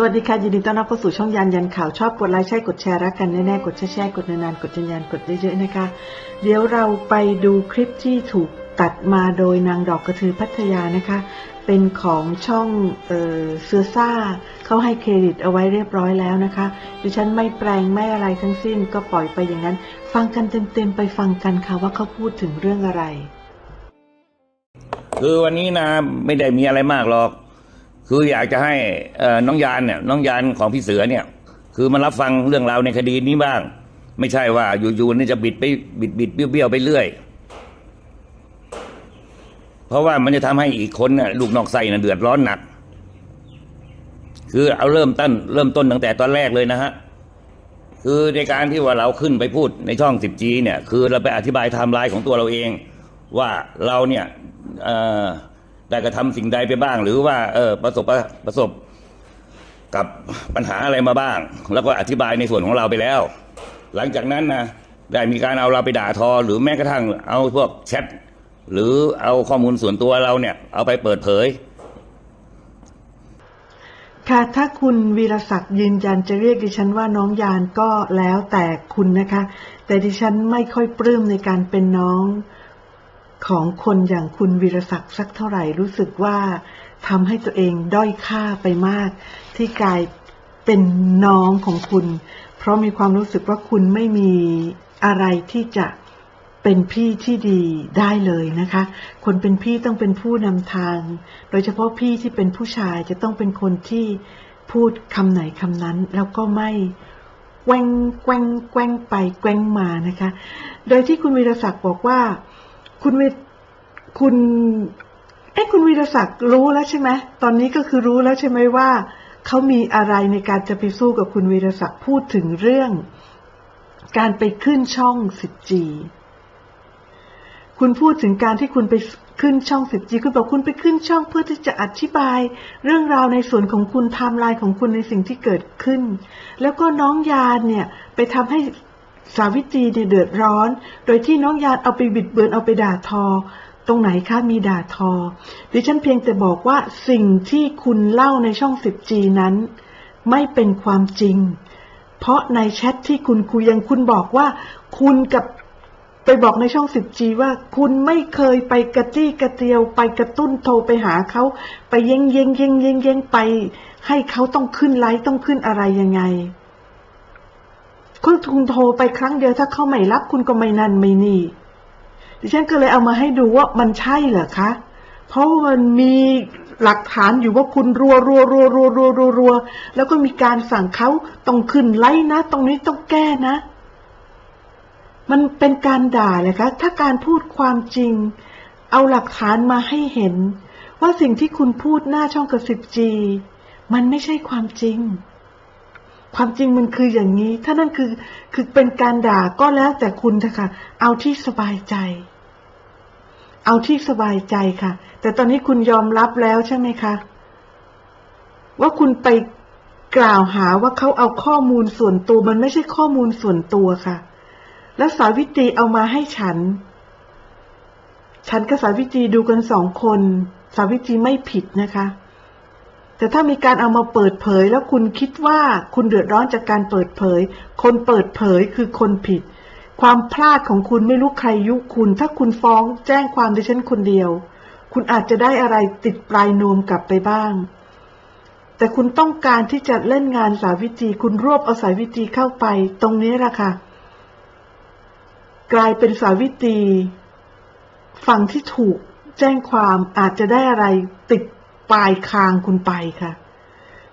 สวัสดีค่ะ ยินดีต้อนรับเข้าสู่ช่องยันยันข่าวชอบกดไลค์ใช่กดแชร์รักกันแน่ๆกดแชร์ๆกดนานๆกดยันๆกดเยอะๆนะคะ เดี๋ยวเราไปดูคลิปที่ถูกตัดมาโดยนางดอกกระทือพัทยานะคะ เป็นของช่องเออเสือซ่าเขาให้เครดิตเอาไว้เรียบร้อยแล้วนะคะ ดิฉันไม่แปลงไม่อะไรทั้งสิ้นก็ปล่อยไปอย่างนั้น ฟังกันเต็มๆไปฟังกันค่ะว่าเขาพูดถึงเรื่องอะไร คือวันนี้นะไม่ได้มีอะไรมากหรอก คืออยากจะให้น้องยานเนี่ยน้องยานของพี่เสือเนี่ย คือมารับฟังเรื่องราวในคดีนี้บ้าง ไม่ใช่ว่าอยู่ๆนี่จะบิดไปบิดบิดเบี้ยวๆไปเรื่อย เพราะว่ามันจะทำให้อีกคนน่ะลูกนอกไส้น่ะเดือดร้อนหนัก คือเอาเริ่มต้นเริ่มต้นตั้งแต่ตอนแรกเลยนะฮะคือในการที่ว่าเราขึ้นไปพูดในช่อง 10G เนี่ย คือเราไปอธิบายไทม์ไลน์ของตัวเราเอง ว่าเราเนี่ยอ ได้กระทำสิ่งใดไปบ้าง หรือว่าเออประสบประสบกับปัญหาอะไรมาบ้าง แล้วก็อธิบายในส่วนของเราไปแล้ว หลังจากนั้นนะได้มีการเอาเราไปด่าทอ หรือแม้กระทั่งเอาพวกแชทหรือเอาข้อมูลส่วนตัวเราเนี่ย เอาไปเปิดเผย ค่ะถ้าคุณวีรศักดิ์ยืนยันจะเรียกดิฉันว่าน้องยานก็แล้วแต่คุณนะคะ แต่ดิฉันไม่ค่อยปลื้มในการเป็นน้อง ของคนอย่างคุณวีรศักดิ์สักเท่าไหร่รู้สึกว่าทำให้ตัวเองด้อยค่าไปมาก ที่กลายเป็นน้องของคุณ เพราะมีความรู้สึกว่าคุณไม่มีอะไรที่จะเป็นพี่ที่ดีได้เลยนะคะ คนเป็นพี่ต้องเป็นผู้นำทาง โดยเฉพาะพี่ที่เป็นผู้ชายจะต้องเป็นคนที่พูดคำไหนคำนั้น แล้วก็ไม่แกว่งแกว่งแกว่งไปแกว่งมานะคะ โดยที่คุณวีรศักดิ์บอกว่า คุณวีคุณเอ๊ะคุณวีรศักดิ์รู้แล้วใช่ไหมตอนนี้ก็คือรู้แล้วใช่ไหมว่าเขามีอะไรในการจะไปสู้กับคุณวีรศักดิ์พูดถึงเรื่อง การไปขึ้นช่อง 10G คุณพูดถึงการที่คุณไปขึ้นช่อง 10G คุณบอกคุณไปขึ้นช่องเพื่อที่จะอธิบาย เรื่องราวในส่วนของคุณไทม์ไลน์ของคุณในสิ่งที่เกิดขึ้น แล้วก็น้องยานเนี่ยไปทำให้ สาวิตรีเนี่ยเดือดร้อน โดยที่น้องยานเอาไปบิดเบือนเอาไปด่าทอ ตรงไหนคะมีด่าทอ ดิฉันเพียงแต่บอกว่าสิ่งที่คุณเล่าในช่อง 10G นั้น ไม่เป็นความจริง เพราะในแชทที่คุณคุยยังคุณบอกว่า คุณกับไปบอกในช่อง 10G ว่าคุณไม่เคยไปกระจี้กระเตียวไปกระตุ้นโทรไปหาเขาไปเย้งเย้งเย้งเย้งเย้งไป ให้เขาต้องขึ้นไลฟ์ต้องขึ้นอะไรยังไง คุณคุณโทรไปครั้งเดียวถ้าเขาไม่รับคุณก็ไม่นันไม่นี่ ดิฉันก็เลยเอามาให้ดูว่ามันใช่เหรอคะ เพราะมันมีหลักฐานอยู่ว่าคุณรัวรัวรัวรัวรัวรัวรัวแล้วก็มีการสั่งเขาต้องขึ้นไลฟ์นะ ตรงนี้ต้องแก้นะ มันเป็นการด่าเลยคะ ถ้าการพูดความจริง เอาหลักฐานมาให้เห็น ว่าสิ่งที่คุณพูดหน้าช่องกระสิบจี มันไม่ใช่ความจริง ความจริงมันคืออย่างนี้ ถ้านั่นคือคือเป็นการด่าก็แล้วแต่คุณเถอะค่ะเอาที่สบายใจ เอาที่สบายใจค่ะ แต่ตอนนี้คุณยอมรับแล้วใช่ไหมคะ ว่าคุณไปกล่าวหาว่าเขาเอาข้อมูลส่วนตัว มันไม่ใช่ข้อมูลส่วนตัวค่ะ แล้วสาวิตรีเอามาให้ฉัน ฉันกับสาวิตรีดูกันสองคน สาวิตรีไม่ผิดนะคะ แต่ถ้ามีการเอามาเปิดเผย แล้วคุณคิดว่าคุณเดือดร้อนจากการเปิดเผย คนเปิดเผยคือคนผิด ความพลาดของคุณไม่รู้ใครยุคุณ ถ้าคุณฟ้องแจ้งความดิฉันคนเดียว คุณอาจจะได้อะไรติดปลายนวมกลับไปบ้าง แต่คุณต้องการที่จะเล่นงานสาวิตรีคุณรวบเอาสาวิตรีเข้าไป ตรงนี้แหละค่ะ กลายเป็นสาวิตรีฝั่งที่ถูกแจ้งความอาจจะได้อะไรติด ปลายคางคุณไปค่ะ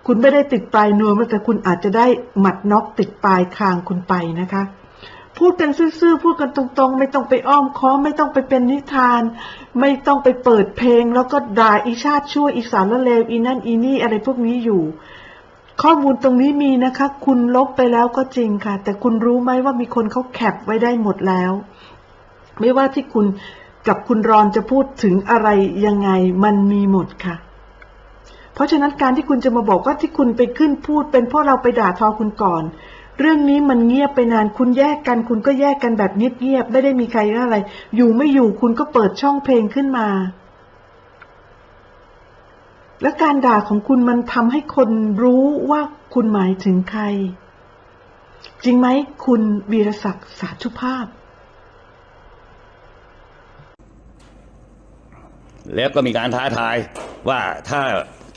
คุณไม่ได้ติดปลายนวมแต่คุณอาจจะได้หมัดน็อกติดปลายคางคุณไปนะคะ พูดกันซื่อๆพูดกันตรงๆ ไม่ต้องไปอ้อมค้อมไม่ต้องไปเป็นนิทาน ไม่ต้องไปเปิดเพลง แล้วก็ด่าอีชาติชั่วอีสานละเลวอีนั่นอีนี่อะไรพวกนี้อยู่ข้อมูลตรงนี้มีนะคะ คุณลบไปแล้วก็จริงค่ะ แต่คุณรู้ไหมว่ามีคนเขาแคปไว้ได้หมดแล้ว ไม่ว่าที่คุณกับคุณรอนจะพูดถึงอะไรยังไงมันมีหมดค่ะ เพราะฉะนั้นการที่คุณจะมาบอกว่าที่คุณไปขึ้นพูด เป็นเพราะเราไปด่าทอคุณก่อน เรื่องนี้มันเงียบไปนานคุณแยกกัน คุณก็แยกกันแบบเงียบๆไม่ได้มีใครอะไร อยู่ไม่อยู่คุณก็เปิดช่องเพลงขึ้นมา และการด่าของคุณมันทำให้คนรู้ว่าคุณหมายถึงใคร จริงไหมคุณวีรศักดิ์สาธุภาพแล้วก็มีการท้าทายว่าถ้า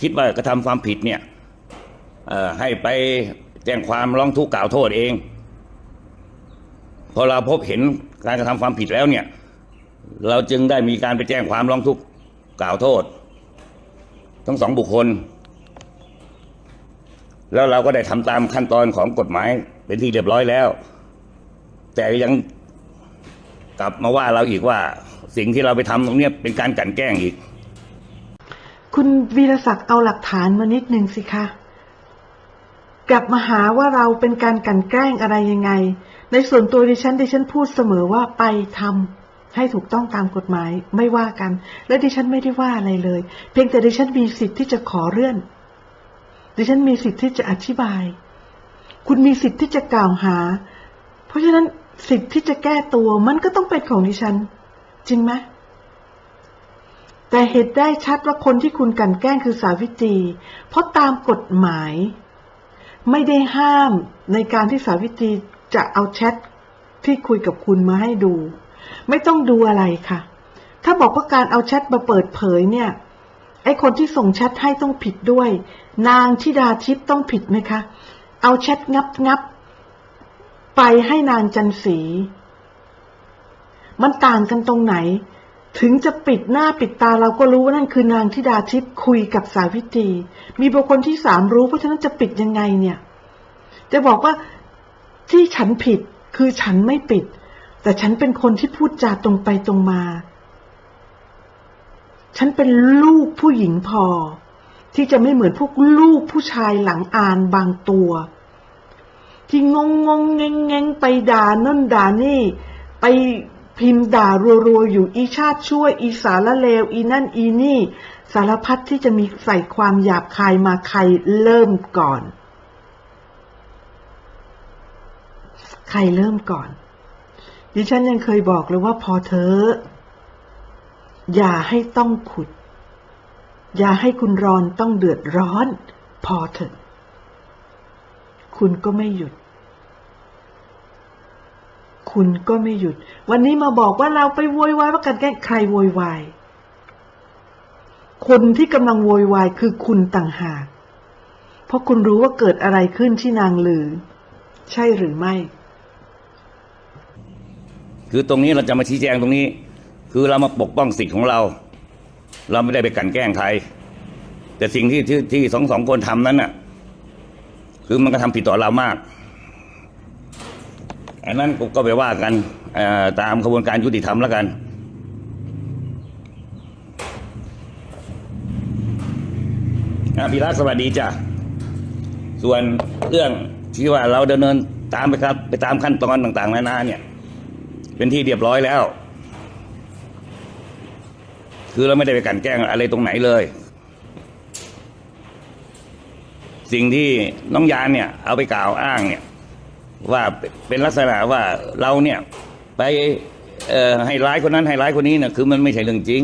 คิดว่ากระทำความผิดเนี่ยให้ไปแจ้งความร้องทุกข์กล่าวโทษเอง พอเราพบเห็นการกระทำความผิดแล้วเนี่ย เราจึงได้มีการไปแจ้งความร้องทุกข์กล่าวโทษ ทั้งสองบุคคล แล้วเราก็ได้ทำตามขั้นตอนของกฎหมายเป็นที่เรียบร้อยแล้ว แต่ยังกลับมาว่าเราอีกว่าสิ่งที่เราไปทำตรงนี้เป็นการกลันแกล้งอีก คุณวีรศักดิ์เอาหลักฐานมานิดหนึ่งสิคะ กลับมาหาว่าเราเป็นการกลันแกล้งอะไรยังไง ในส่วนตัวดิฉันดิฉันพูดเสมอว่าไปทำให้ถูกต้องตามกฎหมายไม่ว่ากัน และดิฉันไม่ได้ว่าอะไรเลย เพียงแต่ดิฉันมีสิทธิ์ที่จะขอเลื่อน ดิฉันมีสิทธิ์ที่จะอธิบาย คุณมีสิทธิ์ที่จะกล่าวหา เพราะฉะนั้นสิทธิ์ที่จะแก้ตัวมันก็ต้องเป็นของดิฉัน จริงไหม แต่เหตุได้ชัดว่าคนที่คุณกันแกล้งคือสาวิตรี เพราะตามกฎหมาย ไม่ได้ห้ามในการที่สาวิตรีจะเอาแชทที่คุยกับคุณมาให้ดู ไม่ต้องดูอะไรค่ะ ถ้าบอกว่าการเอาแชทมาเปิดเผยเนี่ย ไอ้คนที่ส่งแชทให้ต้องผิดด้วย นางธิดาทิพย์ต้องผิดไหมคะ เอาแชทงับงับไปให้นางจันสี มันต่างกันตรงไหน ถึงจะปิดหน้าปิดตาเราก็รู้ว่านั่นคือนางธิดาทิพย์คุยกับสาวิตรีมีบุคคลที่สามรู้ เพราะฉะนั้นจะปิดยังไงเนี่ย จะบอกว่าที่ฉันผิดคือฉันไม่ปิด แต่ฉันเป็นคนที่พูดจาตรงไปตรงมา ฉันเป็นลูกผู้หญิงพอ ที่จะไม่เหมือนพวกลูกผู้ชายหลังอ่านบางตัว ที่งงงงเงงเงงไปด่านั่นด่านี่ ไป พิมพ์ด่ารัวๆอยู่อีชาติช่วยอีสารเลวอีนั่นอีนี่ สารพัดที่จะมีใส่ความหยาบคายมาใครเริ่มก่อน ใครเริ่มก่อน ดิฉันยังเคยบอกเลยว่าพอเธอ อย่าให้ต้องขุด อย่าให้คุณรอนต้องเดือดร้อน พอเถอะ คุณก็ไม่หยุด คุณก็ไม่หยุด วันนี้มาบอกว่าเราไปโวยวายว่ากันแกล้งใครโวยวาย คนที่กำลังโวยวายคือคุณต่างหาก เพราะคุณรู้ว่าเกิดอะไรขึ้นที่นางลือ ใช่หรือไม่ คือตรงนี้เราจะมาชี้แจงตรงนี้ คือเรามาปกป้องสิทธิ์ของเรา เราไม่ได้ไปกันแกล้งใคร แต่สิ่งที่ที่ที่สองสองคนทำนั้นน่ะ คือมันก็ทำผิดต่อเรามาก อันนั้นก็ไปว่ากันตามกระบวนการยุติธรรมแล้วกัน พี่รักสวัสดีจ้ะ ส่วนเรื่องที่ว่าเราดำเนินตามไปครับ ไปตามขั้นตอนต่างๆนานาเนี่ย เป็นที่เรียบร้อยแล้ว คือเราไม่ได้ไปกันแกล้งอะไรตรงไหนเลย สิ่งที่น้องยานเนี่ย เอาไปกล่าวอ้างเนี่ย ว่าเป็นลักษณะว่าเราเนี่ยไปให้ร้ายคนนั้นให้ร้ายคนนี้นี่ยคือมันไม่ใช่เรื่องจริง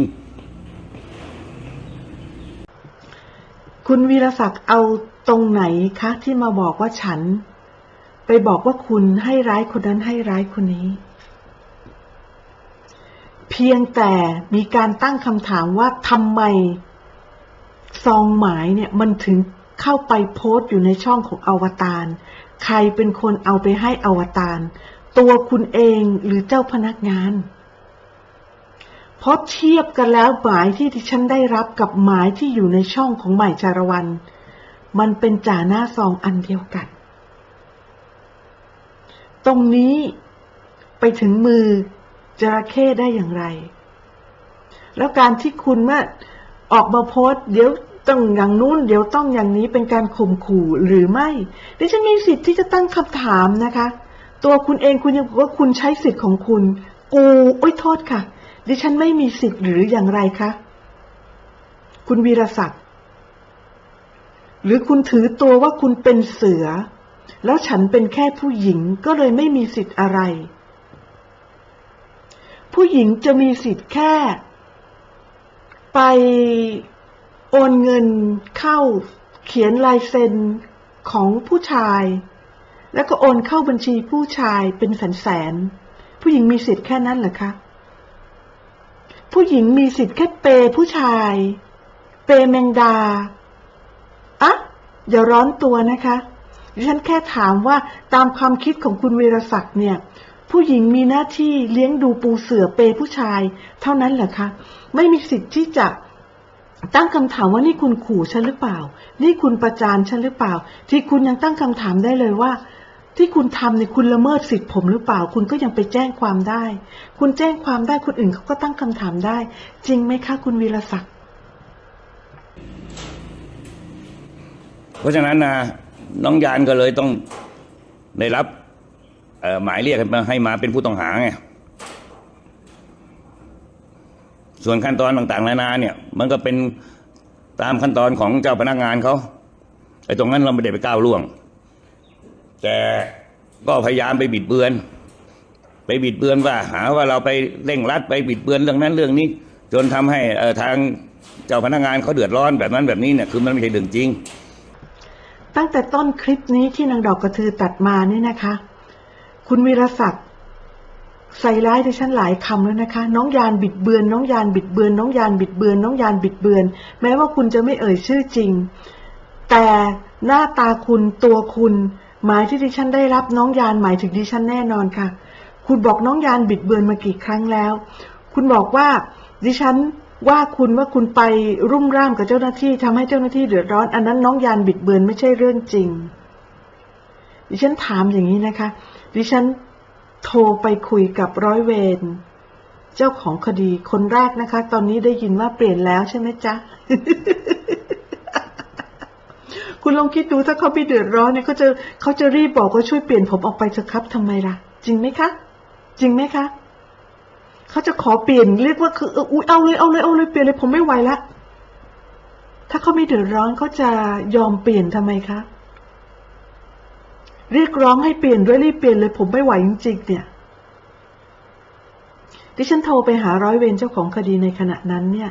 คุณวีรศักดิ์เอาตรงไหนคะที่มาบอกว่าฉัน ไปบอกว่าคุณให้ร้ายคนนั้นให้ร้ายคนนี้ เพียงแต่มีการตั้งคำถามว่าทำไมซองหมายเนี่ยมันถึงเข้าไปโพสต์อยู่ในช่องของอวตาร ใครเป็นคนเอาไปให้อวตาร ตัวคุณเองหรือเจ้าพนักงาน เพราะเทียบกันแล้วหมายที่ที่ฉันได้รับกับหมายที่อยู่ในช่องของใหม่จารวัน มันเป็นจ่าหน้าซองอันเดียวกัน ตรงนี้ไปถึงมือจระเข้ได้อย่างไร แล้วการที่คุณมาออกมาโพสเดี๋ยว ต้องอย่างนู้นเดี๋ยวต้องอย่างนี้เป็นการข่มขู่หรือไม่ ดิฉันมีสิทธิ์ที่จะตั้งคำถามนะคะ ตัวคุณเองคุณยังบอกว่าคุณใช้สิทธิ์ของคุณ กูโอ้ยโทษค่ะ ดิฉันไม่มีสิทธิ์หรืออย่างไรคะ คุณวีรศักดิ์ หรือคุณถือตัวว่าคุณเป็นเสือ แล้วฉันเป็นแค่ผู้หญิงก็เลยไม่มีสิทธิ์อะไร ผู้หญิงจะมีสิทธิ์แค่ ไป โอนเงินเข้าเขียนลายเซ็นของผู้ชาย แล้วก็โอนเข้าบัญชีผู้ชายเป็นแสนแสนๆผู้หญิงมีสิทธิ์แค่นั้นเหรอคะ ผู้หญิงมีสิทธิ์แค่เปย์ผู้ชาย เปย์แมงดาอะอย่าร้อนตัวนะคะดิฉันแค่ถามว่าตามความคิดของคุณวีรศักดิ์เนี่ย ผู้หญิงมีหน้าที่เลี้ยงดูปูเสือเปย์ผู้ชาย เท่านั้นเหรอคะ ไม่มีสิทธิ์ที่จะ ตั้งคำถามว่านี่คุณขู่ฉันหรือเปล่า นี่คุณประจานฉันหรือเปล่า ที่คุณยังตั้งคำถามได้เลยว่า ที่คุณทำเนี่ยคุณละเมิดสิทธิ์ผมหรือเปล่า คุณก็ยังไปแจ้งความได้ คุณแจ้งความได้คนอื่นเขาก็ตั้งคำถามได้ จริงไหมคะคุณวีรศักดิ์เพราะฉะนั้นนะน้องยานก็เลยต้องได้รับหมายเรียกมาให้มาเป็นผู้ต้องหาไง ส่วนขั้นตอนต่างๆนานาเนี่ย มันก็เป็นตามขั้นตอนของเจ้าพนักงานเขาไอ้ตรงนั้นเราไม่ได้ไปก้าวล่วง แต่ก็พยายามไปบิดเบือน ไปบิดเบือนว่า หาว่าเราไปเร่งรัดไปบิดเบือนเรื่องนั้นเรื่องนี้ จนทำให้เอ่อทางเจ้าพนักงานเขาเดือดร้อนแบบนั้นแบบนี้เนี่ยคือมันไม่ใช่เรื่องจริง ตั้งแต่ต้นคลิปนี้ที่นางดอกกระทือตัดมาเนี่ยนะคะ คุณวีรศักดิ์ ใส่ร้ายดิฉันหลายคำแล้วนะคะ น้องยานบิดเบือน น้องยานบิดเบือน น้องยานบิดเบือน น้องยานบิดเบือน แม้ว่าคุณจะไม่เอ่ยชื่อจริง แต่หน้าตาคุณตัวคุณ หมายที่ดิฉันได้รับน้องยานหมายถึงดิฉันแน่นอนค่ะ คุณบอกน้องยานบิดเบือนมากี่ครั้งแล้ว คุณบอกว่าดิฉันว่าคุณว่าคุณไปรุ่มร่ามกับเจ้าหน้าที่ทำให้เจ้าหน้าที่เดือดร้อน อันนั้นน้องยานบิดเบือนไม่ใช่เรื่องจริง ดิฉันถามอย่างนี้นะคะ ดิฉัน โทรไปคุยกับร้อยเวรเจ้าของคดีคนแรกนะคะ ตอนนี้ได้ยินว่าเปลี่ยนแล้วใช่ไหมจ๊ะ คุณลองคิดดูถ้าเขาไปเดือดร้อนเนี่ยเขาจะเขาจะรีบบอกว่าช่วยเปลี่ยนผมออกไปเถอะครับทำไมล่ะ จริงไหมคะ จริงไหมคะเขาจะขอเปลี่ยนเรียกว่าคือเอออุ๊ยเอาเลยเอาเลยเอาเลยเปลี่ยนเลยผมไม่ไหวละถ้าเขาไม่เดือดร้อนเขาจะยอมเปลี่ยนทำไมคะ เรียกร้องให้เปลี่ยนด้วยรีบเปลี่ยนเลยผมไม่ไหวจริงๆเนี่ยดิฉันโทรไปหาร้อยเวรเจ้าของคดีในขณะนั้นเนี่ย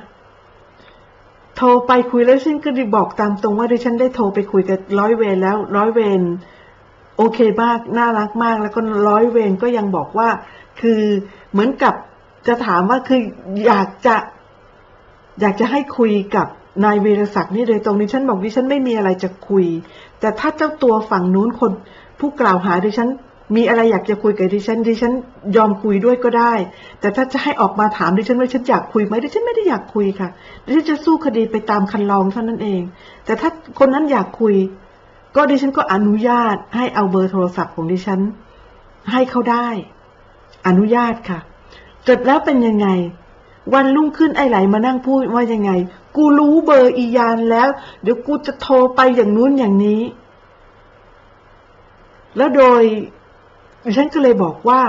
โทรไปคุยแล้วฉันก็ได้บอกตามตรงว่าดิฉันได้โทรไปคุยกับร้อยเวรแล้วร้อยเวรโอเคมากน่ารักมากแล้วก็ร้อยเวรก็ยังบอกว่า คือเหมือนกับจะถามว่าคืออยากจะ อยากจะให้คุยกับนายวีรศักดิ์นี่โดยตรงดิฉันบอกดิฉันไม่มีอะไรจะคุย แต่ถ้าเจ้าตัวฝั่งนู้นคน ผู้กล่าวหาดิฉัน มีอะไรอยากจะคุยกับดิฉันดิฉันยอมคุยด้วยก็ได้ แต่ถ้าจะให้ออกมาถามดิฉันว่าฉันอยากคุยไหมดิฉันไม่ได้อยากคุยค่ะดิฉันจะสู้คดีไปตามคันลองเท่านั้นเอง แต่ถ้าคนนั้นอยากคุย ก็ดิฉันก็อนุญาตให้เอาเบอร์โทรศัพท์ของดิฉัน ให้เขาได้ อนุญาตค่ะเสร็จแล้วเป็นยังไง วันรุ่งขึ้นไอ้ไหลมานั่งพูดว่ายังไง กูรู้เบอร์อียานแล้ว เดี๋ยวกูจะโทรไปอย่างนู้นอย่างนี้ แล้วโดยดิฉันก็เลยบอกว่า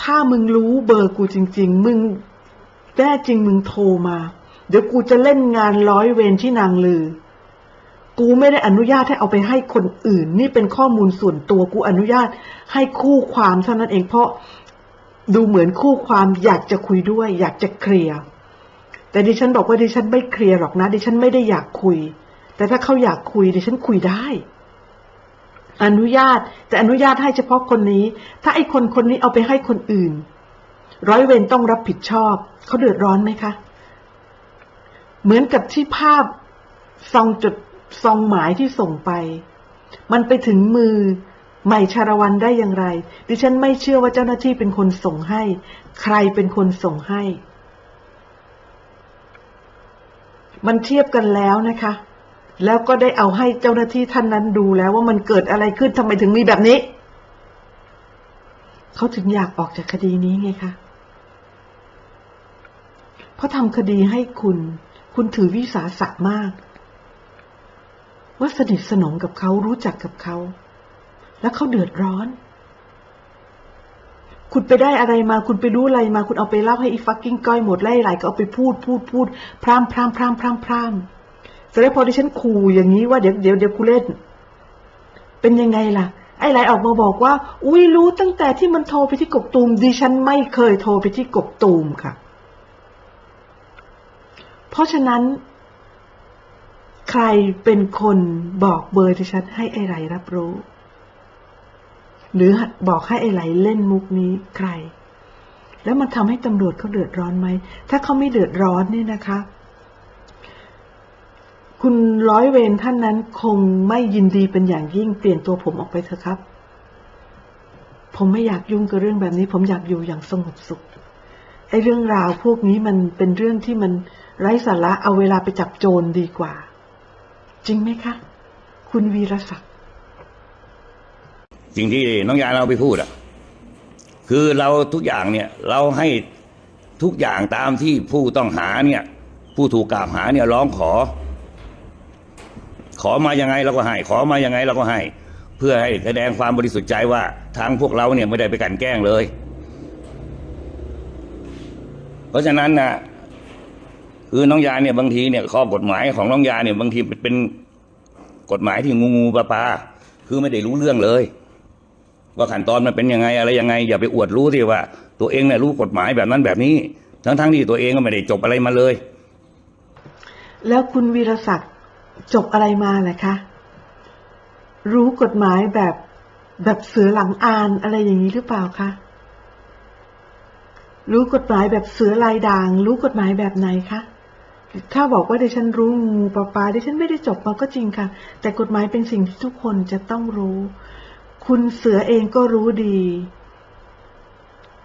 ถ้ามึงรู้เบอร์กูจริง ๆ มึงแน่จริงมึงโทรมา เดี๋ยวกูจะเล่นงานร้อยเวรที่นางลือ กูไม่ได้อนุญาตให้เอาไปให้คนอื่น นี่เป็นข้อมูลส่วนตัวกูอนุญาตให้คู่ความเท่านั้นเองเพราะดูเหมือนคู่ความอยากจะคุยด้วย อยากจะเคลียร์แต่ดิฉันบอกว่าดิฉันไม่เคลียร์หรอกนะ ดิฉันไม่ได้อยากคุย แต่ถ้าเขาอยากคุยดิฉันคุยได้ อนุญาตแต่อนุญาตให้เฉพาะคนนี้ ถ้าไอ้คนคนนี้เอาไปให้คนอื่น ร้อยเวรต้องรับผิดชอบ เขาเดือดร้อนไหมคะ เหมือนกับที่ภาพซองจดซองหมายที่ส่งไป มันไปถึงมือใหม่ชาละวันได้อย่างไร ดิฉันไม่เชื่อว่าเจ้าหน้าที่เป็นคนส่งให้ ใครเป็นคนส่งให้ มันเทียบกันแล้วนะคะ แล้วก็ได้เอาให้เจ้าหน้าที่ท่านนั้นดูแล้วว่ามันเกิดอะไรขึ้นทำไมถึงมีแบบนี้ เขาถึงอยากออกจากคดีนี้ไงคะเพราะทำคดีให้คุณ คุณถือวิสาสะมาก ว่าสนิทสนมกับเขารู้จักกับเขา แล้วเขาเดือดร้อน คุณไปได้อะไรมา คุณไปรู้อะไรมา คุณเอาไปเล่าให้อีฟักกิ้งก้อยหมดไล่หลก็เอาไปพูดพูดพูดพร่ำพร่ำพร่ำพร่ำพร่ำ เสร็จแล้วพอดิฉันขู่อย่างนี้ว่าเดี๋ยวเดี๋ยวเดี๋ยวกูเล่น เป็นยังไงล่ะ ไอ้ไหลออกมาบอกว่า อุ้ยรู้ตั้งแต่ที่มันโทรไปที่กบตูมดิฉันไม่เคยโทรไปที่กบตูมค่ะ เพราะฉะนั้น ใครเป็นคนบอกเบอร์ดิฉันให้ไอ้ไหลรับรู้ หรือบอกให้ไอ้ไหลเล่นมุกนี้ใคร แล้วมันทำให้ตำรวจเขาเดือดร้อนไหม ถ้าเขาไม่เดือดร้อนเนี่ยนะคะ คุณร้อยเวรท่านนั้นคงไม่ยินดีเป็นอย่างยิ่งเปลี่ยนตัวผมออกไปเถอะครับ ผมไม่อยากยุ่งกับเรื่องแบบนี้ ผมอยากอยู่อย่างสงบสุขไอ้เรื่องราวพวกนี้มันเป็นเรื่องที่มันไร้สาระเอาเวลาไปจับโจรดีกว่า จริงไหมคะ คุณวีรศักดิ์สิ่งที่น้องยาเราไปพูดอะคือเราทุกอย่างเนี่ยเราให้ทุกอย่างตามที่ผู้ต้องหาเนี่ย ผู้ถูกกล่าวหาเนี่ยร้องขอ ขอมายังไงเราก็ให้ ขอมายังไงเราก็ให้ เพื่อให้แสดงความบริสุทธิ์ใจว่าทางพวกเราเนี่ยไม่ได้ไปกันแกล้งเลย เพราะฉะนั้นนะคือน้องยาเนี่ยบางทีเนี่ยข้อกฎหมายของน้องยาเนี่ยบางทีเป็นกฎหมายที่งูงูปลาปลาคือไม่ได้รู้เรื่องเลย ว่าขั้นตอนมันเป็นยังไงอะไรยังไง อย่าไปอวดรู้ที่ว่า ตัวเองเนี่ยรู้กฎหมายแบบนั้นแบบนี้ ทั้งทั้งๆที่ตัวเองก็ไม่ได้จบอะไรมาเลย แล้วคุณวีรศักดิ์ จบอะไรมาแหละคะ รู้กฎหมายแบบแบบเสือหลังอานอะไรอย่างนี้หรือเปล่าคะ รู้กฎหมายแบบเสือลายด่าง รู้กฎหมายแบบไหนคะ ถ้าบอกว่าดิฉันรู้งูปลาปลาดิฉันไม่ได้จบมาก็จริงค่ะ แต่กฎหมายเป็นสิ่งที่ทุกคนจะต้องรู้ คุณเสือเองก็รู้ดี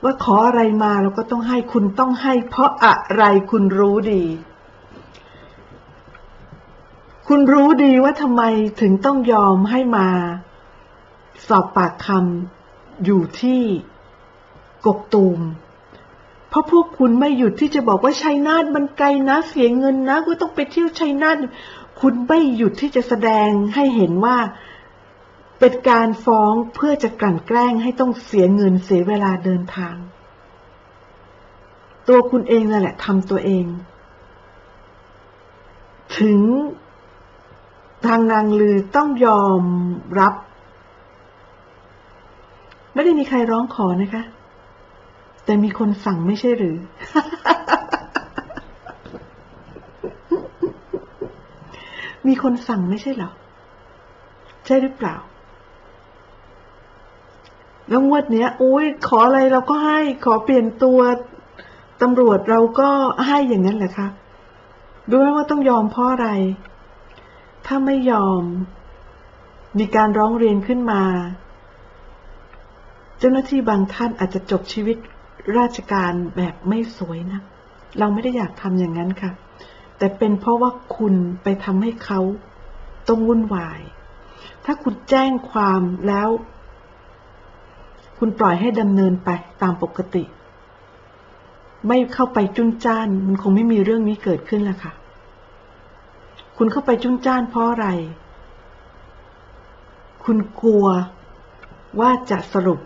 ว่าขออะไรมาเราก็ต้องให้คุณต้องให้ เพราะอะไรคุณรู้ดี คุณรู้ดีว่าทำไมถึงต้องยอมให้มา สอบปากคำอยู่ที่กกตูม เพราะพวกคุณไม่หยุดที่จะบอกว่าชัยนาทมันไกลนะเสียเงินนะก็ต้องไปเที่ยวชัยนาทคุณไม่หยุดที่จะแสดงให้เห็นว่าเป็นการฟ้องเพื่อจะกลั่นแกล้งให้ต้องเสียเงินเสียเวลาเดินทาง ตัวคุณเองนั่นแหละทำตัวเอง ถึง ทางนางลือต้องยอมรับ ไม่ได้มีใครร้องขอนะคะ แต่มีคนสั่งไม่ใช่หรือ มีคนสั่งไม่ใช่หรอ ใช่หรือเปล่า แล้วงวดเนี้ยโอ้ยขออะไรเราก็ให้ ขอเปลี่ยนตัวตำรวจเราก็ให้อย่างนั้นแหละคะรู้ไหมว่าต้องยอมเพราะอะไร ถ้าไม่ยอม มีการร้องเรียนขึ้นมา เจ้าหน้าที่บางท่านอาจจะจบชีวิตราชการแบบไม่สวยนะ เราไม่ได้อยากทำอย่างนั้นค่ะ แต่เป็นเพราะว่าคุณไปทำให้เขาต้องวุ่นวาย ถ้าคุณแจ้งความแล้ว คุณปล่อยให้ดำเนินไปตามปกติ ไม่เข้าไปจุนจ้าน มันคงไม่มีเรื่องนี้เกิดขึ้นละค่ะ คุณเข้าไปจุนจ้านเพราะอะไร คุณกลัวว่าจะสรุป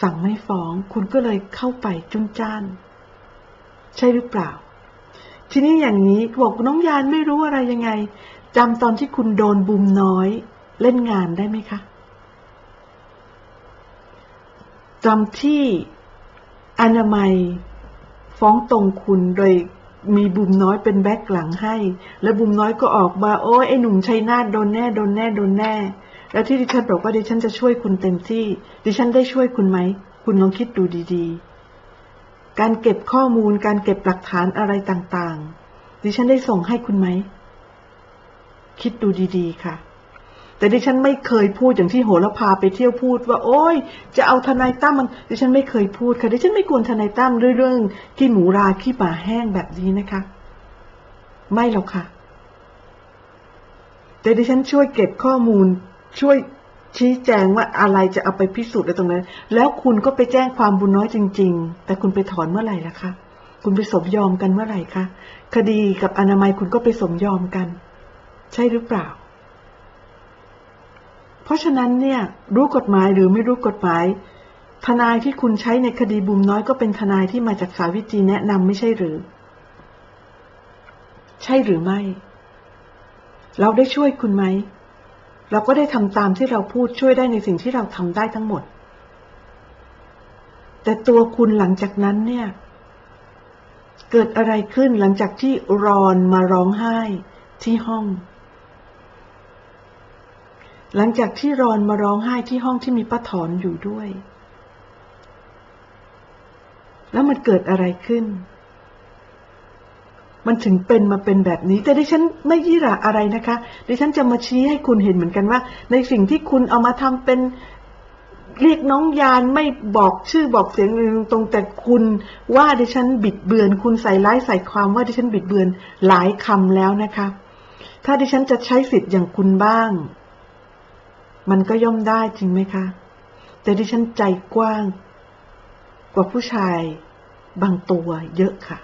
สั่งไม่ฟ้อง คุณก็เลยเข้าไปจุนจ้าน ใช่หรือเปล่า ทีนี้อย่างนี้บอกน้องยานไม่รู้อะไรยังไงจำตอนที่คุณโดนบุมน้อยเล่นงานได้ไหมคะจำที่อนามัย ฟ้องตรงคุณโดย มีบุมน้อยเป็นแบ็กหลังให้ แล้วบุมน้อยก็ออกมาโอ้ยไอ้หนุ่มชัยนาทโดนแน่โดนแน่โดนแน่ แล้วที่ดิฉันบอกว่าดิฉันจะช่วยคุณเต็มที่ ดิฉันได้ช่วยคุณไหม คุณลองคิดดูดีๆ การเก็บข้อมูลการเก็บหลักฐานอะไรต่างๆ ดิฉันได้ส่งให้คุณไหม คิดดูดีๆ ค่ะ แต่ดิฉันไม่เคยพูดอย่างที่โหระพาไปเที่ยวพูดว่า โอ้ยจะเอาทนายตั้มมันดิฉันไม่เคยพูดค่ะดิฉันไม่กวนทนายตั้มเรื่องขี้หมูราขี้หมาแห้งแบบนี้นะคะ ไม่หรอกค่ะ แต่ดิฉันช่วยเก็บข้อมูลช่วยชี้แจงว่าอะไรจะเอาไปพิสูจน์ในตรงนั้น แล้วคุณก็ไปแจ้งความบุญน้อยจริง ๆ แต่คุณไปถอนเมื่อไหร่ล่ะคะ คุณไปสมยอมกันเมื่อไหร่คะ คดีกับอนามัยคุณก็ไปสมยอมกัน ใช่หรือเปล่า เพราะฉะนั้นเนี่ยรู้กฎหมายหรือไม่รู้กฎหมาย ทนายที่คุณใช้ในคดีบุมน้อยก็เป็นทนายที่มาจากสาวิจีแนะนำไม่ใช่หรือ ใช่หรือไม่ เราได้ช่วยคุณไหม เราก็ได้ทำตามที่เราพูดช่วยได้ในสิ่งที่เราทำได้ทั้งหมด แต่ตัวคุณหลังจากนั้นเนี่ย เกิดอะไรขึ้นหลังจากที่รอนมาร้องไห้ที่ห้อง หลังจากที่รอนมาร้องไห้ที่ห้องที่มีป้าถอนอยู่ด้วย แล้วมันเกิดอะไรขึ้น มันถึงเป็นมาเป็นแบบนี้ แต่ดิฉันไม่ยี่หระอะไรนะคะ ดิฉันจะมาชี้ให้คุณเห็นเหมือนกันว่า ในสิ่งที่คุณเอามาทำเป็นเรียกน้องยานไม่บอกชื่อบอกเสียงตรงแต่คุณว่าดิฉันบิดเบือน คุณใส่ร้ายใส่ความว่าดิฉันบิดเบือนหลายคำแล้วนะคะ ถ้าดิฉันจะใช้สิทธิ์อย่างคุณบ้าง มันก็ย่อมได้จริงไหมคะ แต่ดิฉันใจกว้าง กว่าผู้ชายบางตัวเยอะค่ะ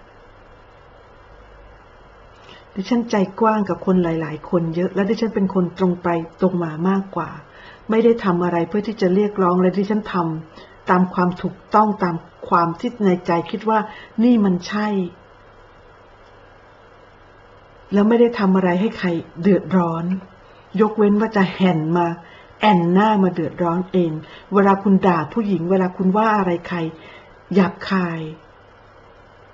ดิฉันใจกว้างกับคนหลาย ๆ คนเยอะ และดิฉันเป็นคนตรงไปตรงมามากกว่า ไม่ได้ทำอะไรเพื่อที่จะเรียกร้อง และดิฉันทำตามความถูกต้องตามความที่ในใจคิดว่านี่มันใช่ แล้วไม่ได้ทำอะไรให้ใครเดือดร้อน ยกเว้นว่าจะแห่นมา แอนหน้ามาเดือดร้อนเอง เวลาคุณด่าผู้หญิง เวลาคุณว่าอะไรใครหยาบคาย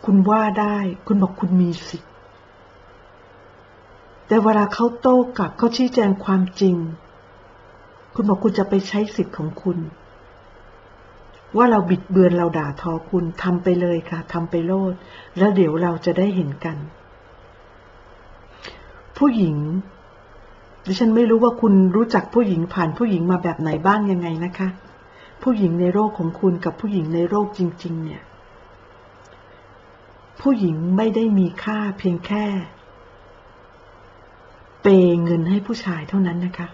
คุณว่าได้ คุณบอกคุณมีสิทธิ์ แต่เวลาเขาโต้กลับเขาชี้แจงความจริง คุณบอกคุณจะไปใช้สิทธิ์ของคุณ ว่าเราบิดเบือนเราด่าทอคุณทำไปเลยค่ะทำไปโลด แล้วเดี๋ยวเราจะได้เห็นกัน ผู้หญิง ดิฉันไม่รู้ว่าคุณรู้จักผู้หญิงผ่านผู้หญิงมาแบบไหนบ้างยังไงนะคะ ผู้หญิงในโรคของคุณกับผู้หญิงในโรคจริง ๆ เนี่ย ผู้หญิงไม่ได้มีค่าเพียงแค่ เปย์เงินให้ผู้ชายเท่านั้นนะคะ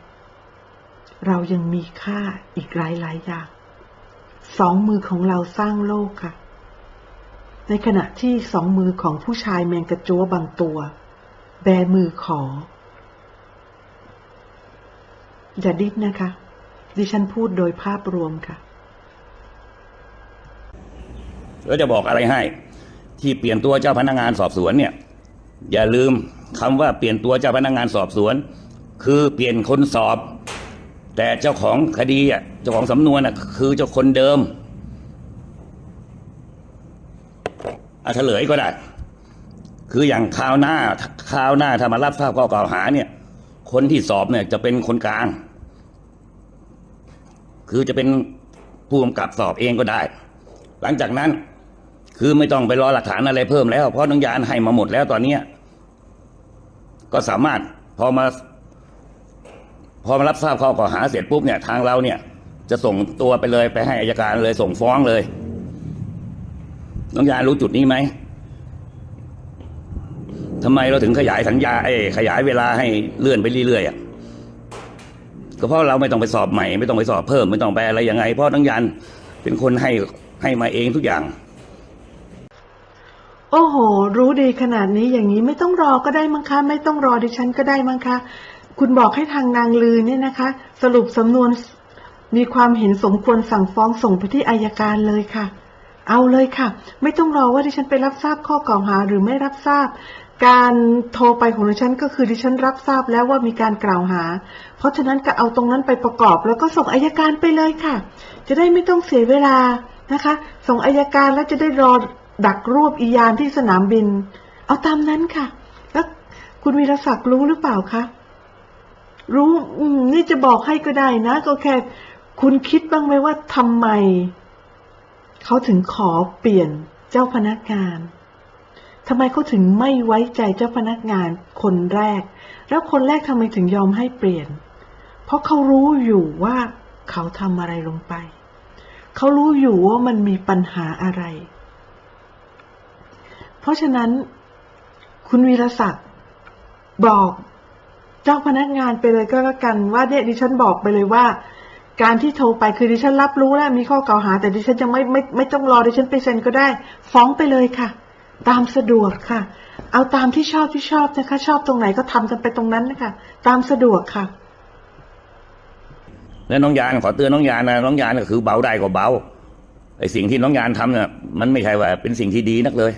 เรายังมีค่าอีกหลายหลายๆอย่าง สองมือของเราสร้างโลกค่ะ ในขณะที่สองมือของผู้ชายแมงกระจัวบางตัว แบมือขอ อย่าดิ้นนะคะ ดิฉันพูดโดยภาพรวมค่ะ แล้วจะบอกอะไรให้ ที่เปลี่ยนตัวเจ้าพนักงานสอบสวนเนี่ย อย่าลืมคำว่าเปลี่ยนตัวเจ้าพนักงานสอบสวน คือเปลี่ยนคนสอบ แต่เจ้าของคดีอะเจ้าของสำนวนอะคือเจ้าคนเดิมอาเฉลยก็ได้ คืออย่างคราวหน้าคราวหน้าถ้ามารับทราบข้อกล่าวหาเนี่ย คนที่สอบเนี่ยจะเป็นคนกลาง คือจะเป็นผู้กำกับสอบเองก็ได้ หลังจากนั้นคือไม่ต้องไปรอหลักฐานอะไรเพิ่มแล้ว เพราะน้องยานให้มาหมดแล้วตอนนี้ก็สามารถพอมา พอมารับทราบข้อกล่าวหาเสร็จปุ๊บเนี่ย ทางเราเนี่ย จะส่งตัวไปเลยไปให้อายการเลยส่งฟ้องเลย น้องยานรู้จุดนี้ไหม ทำไมเราถึงขยายสัญญาเอ้ขยายเวลาให้เลื่อนไปเรื่อยๆอะก็เพราะเราไม่ต้องไปสอบใหม่ ไม่ต้องไปสอบเพิ่ม ไม่ต้องไปอะไรยังไง เพราะน้งยานเป็นคนให้ให้มาเองทุกอย่าง โอ้โห รู้ดีขนาดนี้อย่างนี้ไม่ต้องรอก็ได้มั้งคะ ไม่ต้องรอดิฉันก็ได้มั้งคะคุณบอกให้ทางนางลือเนี่ยนะคะ สรุปสำนวนมีความเห็นสมควรสั่งฟ้องส่งไปที่อายการเลยค่ะ เอาเลยค่ะ ไม่ต้องรอว่าดิฉันไปรับทราบข้อกล่าวหาหรือไม่รับทราบ การโทรไปของดิฉันก็คือดิฉันรับทราบแล้วว่ามีการกล่าวหา เพราะฉะนั้นก็เอาตรงนั้นไปประกอบแล้วก็ส่งอายการไปเลยค่ะ จะได้ไม่ต้องเสียเวลานะคะ ส่งอายการแล้วจะได้รอดักรวบอียานที่สนามบิน เอาตามนั้นค่ะ แล้วคุณวีรศักดิ์รู้หรือเปล่าคะรู้นี่จะบอกให้ก็ได้นะ ก็แค่คุณคิดบ้างไหมว่าทำไม เขาถึงขอเปลี่ยนเจ้าพนักงาน ทำไมเขาถึงไม่ไว้ใจเจ้าพนักงานคนแรก แล้วคนแรกทำไมถึงยอมให้เปลี่ยน เพราะเขารู้อยู่ว่าเขาทำอะไรลงไป เขารู้อยู่ว่ามันมีปัญหาอะไร เพราะฉะนั้น คุณวีรศักดิ์บอกเจ้าพนักงานไปเลยก็แล้วกันว่าเนี่ยดิฉันบอกไปเลยว่า การที่โทรไปคือดิฉันรับรู้แล้วมีข้อกล่าวหา แต่ดิฉันยังไม่ไม่ไม่ต้องรอดิฉันไปเซ็นก็ได้ ฟ้องไปเลยค่ะ ตามสะดวกค่ะ เอาตามที่ชอบที่ชอบนะคะ ชอบตรงไหนก็ทำกันไปตรงนั้นนะคะ ตามสะดวกค่ะ แล้วน้องยานขอเตือนน้องยานนะน้องยานก็คือเบาได้ก็เบาไอ้สิ่งที่น้องยานทำเนี่ยมันไม่ใช่ว่าเป็นสิ่งที่ดีนักเลย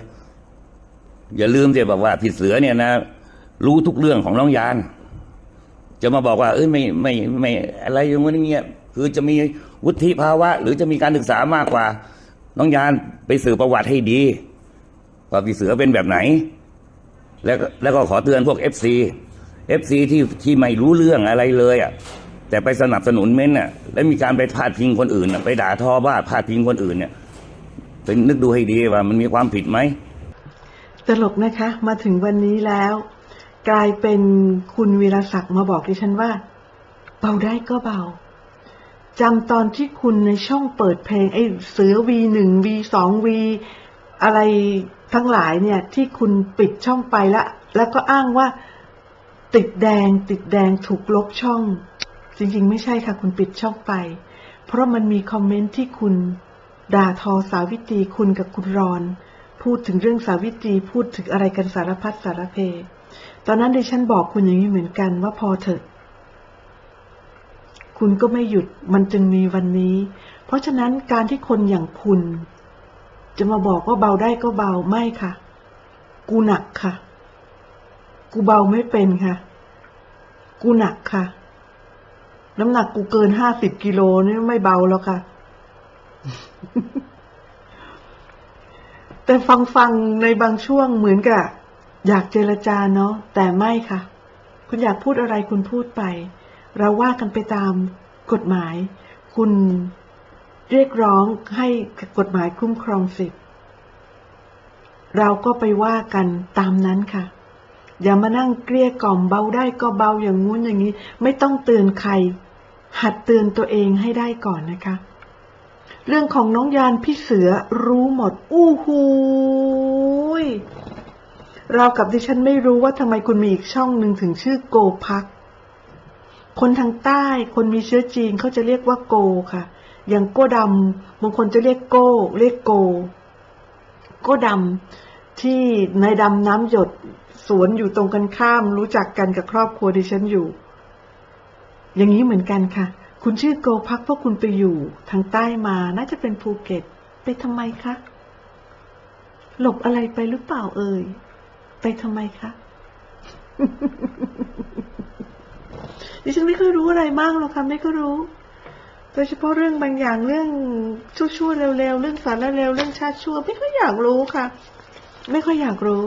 อย่าลืมสิแบบว่าผิดเสือเนี่ยนะ รู้ทุกเรื่องของน้องยาน จะมาบอกว่า เอ้ยไม่ไม่ไม่อะไรอย่างเงี้ยคือจะมีวุฒิภาวะ หรือจะมีการศึกษามากกว่า น้องยานไปสืบประวัติให้ดี ว่าผิดเสือเป็นแบบไหน แล้วก็แล้วก็ขอเตือนพวกเอฟซีเอฟซีที่ที่ไม่รู้เรื่องอะไรเลยอะแต่ไปสนับสนุนเม้นน่ะแล้วมีการไปพาดพิงคนอื่นน่ะไปด่าทอว่าพาดพิงคนอื่นเนี่ยเป็นนึกดูให้ดีว่ามันมีความผิดไหมตลกนะคะมาถึงวันนี้แล้ว กลายเป็นคุณวีรศักดิ์มาบอกดิฉันว่า เบาได้ก็เบาจำตอนที่คุณในช่องเปิดเพลงไอ้เสือวีหนึ่งวีสองวีอะไร ทั้งหลายเนี่ยที่คุณปิดช่องไปแล้วแล้วก็อ้างว่า ติดแดง ติดแดงถูกลบช่อง จริงๆ ไม่ใช่ค่ะ คุณปิดช่องไป เพราะมันมีคอมเมนต์ที่คุณด่าทอสาวิตรีคุณกับคุณรอน พูดถึงเรื่องสาวิตรีพูดถึงอะไรกันสารพัดสารเพ ตอนนั้นดิฉันบอกคุณอย่างนี้เหมือนกันว่าพอเถอะ คุณก็ไม่หยุดมันจึงมีวันนี้ เพราะฉะนั้นการที่คนอย่างคุณ จะมาบอกว่าเบาได้ก็เบาไม่ค่ะ กูหนักค่ะ กูเบาไม่เป็นค่ะ กูหนักค่ะ น้ำหนักกูเกินห้าสิบกิโลนี่ไม่เบาแล้วค่ะ แต่ฟังฟังๆในบางช่วงเหมือนกับอยากเจรจาเนาะแต่ไม่ค่ะ คุณอยากพูดอะไรคุณพูดไป เราว่ากันไปตามกฎหมาย คุณ เรียกร้องให้กฎหมายคุ้มครองสิทธิ์ เราก็ไปว่ากันตามนั้นค่ะ อย่ามานั่งเกลี้ยกล่อมเบาได้ก็เบาอย่างงู้นอย่างนี้ ไม่ต้องเตือนใคร หัดเตือนตัวเองให้ได้ก่อนนะคะ เรื่องของน้องยานพี่เสือรู้หมด อู้หูยเรากับดิฉันไม่รู้ว่าทำไมคุณมีอีกช่องหนึ่งถึงชื่อโกพัก คนทางใต้คนมีเชื้อจีนเขาจะเรียกว่าโกค่ะ อย่างโก้ดำบางคนจะเรียกโก้ เรียกโก โก้ดำที่ในดำน้ำหยดสวนอยู่ตรงกันข้าม รู้จักกันกับครอบครัวดิฉันอยู่ อย่างนี้เหมือนกันค่ะ คุณชื่อโกพักเพราะคุณไปอยู่ ทางใต้มาน่าจะเป็นภูเก็ต ไปทำไมคะ หลบอะไรไปหรือเปล่าเอ่ย ไปทำไมคะดิฉันไม่ค่อยรู้อะไรมากหรอกค่ะไม่ค่อยรู้ โดยเฉพาะเรื่องบางอย่างเรื่องชั่วๆเร็วๆเรื่องสารเร็วเรื่องชาติชั่ว ไม่ค่อยอยากรู้ค่ะ ไม่ค่อยอยากรู้